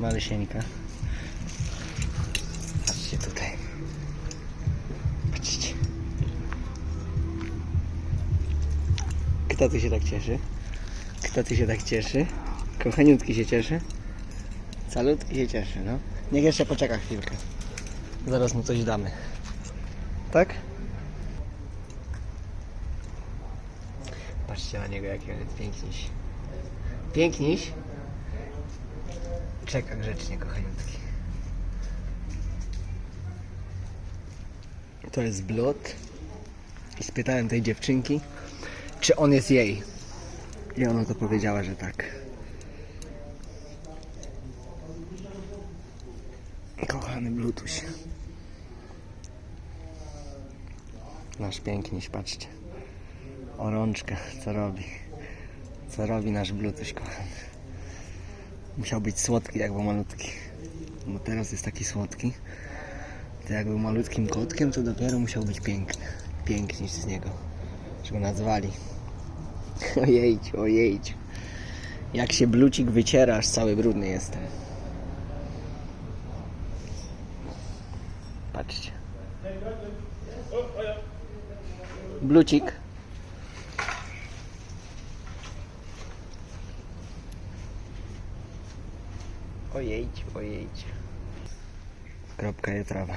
Malysieńka. Patrzcie tutaj. Patrzcie. Kto tu się tak cieszy? Kto tu się tak cieszy? Kochaniutki się cieszy? Salutki się cieszy, no. Niech jeszcze poczeka chwilkę. Zaraz mu coś damy. Tak? Patrzcie na niego, jaki on jest piękniś. Piękniś? Czeka grzecznie, kochaniutki. To jest blot. I spytałem tej dziewczynki, czy on jest jej. I ona to powiedziała, że tak. Kochany Bluetooth. Nasz piękniś, patrzcie. O co robi. Co robi nasz Bluetooth, kochany. Musiał być słodki, jak był malutki. No teraz jest taki słodki. To jak był malutkim kotkiem, to dopiero musiał być piękny. Piękniś z niego. Że go nazwali. Ojejciu, ojejciu. Jak się blucik wyciera, aż cały brudny jestem. Patrzcie. Blucik. Ojejciu, ojejciu. Kropka je trawa.